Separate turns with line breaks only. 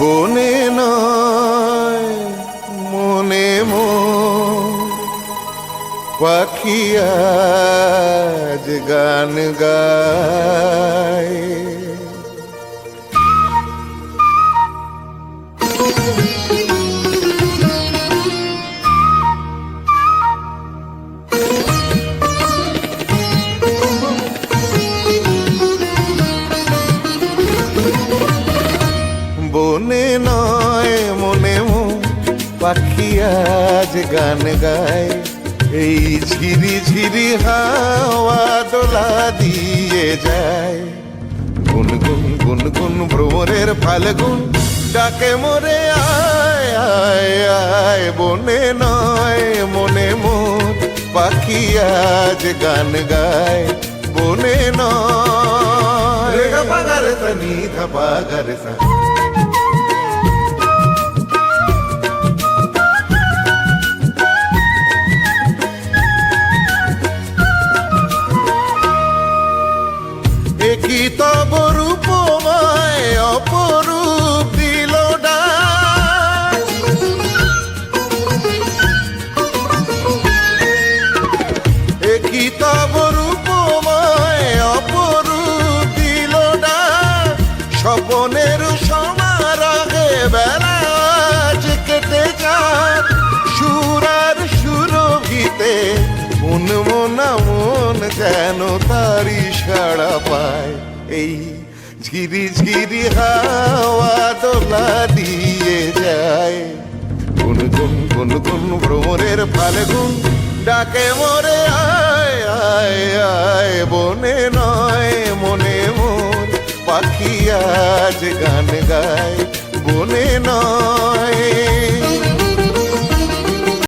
বনে নয় মনে মো পাখিয়াজ গান গায়। বনে নয়, মনে মো পাখি আজ গান গায়। এই ঝিরি ঝিরি হাওয়া দোলা দিয়ে যায়। গুন গুন গুন গুন ভ্রমরের ফাল্গুন ডাকে মোরে, আয় আয় আয়। বনে নয়, মনে মোর পাখি আজ গান গায়। বনে নয়। রে গা পা গা রে সা। সমারহে বেলা কেটে যাক সুরার সুরভিতে মন মনা মন যেন তারি সাড়া পায়। এই ঝিরি ঝিরি হাওয়া দোলা দিয়ে যায়। গুন গুন গুন গুন ভ্রমরের ফাল্গুন ডাকে মরে আয় পাখি আজ গান গায় বনে নয়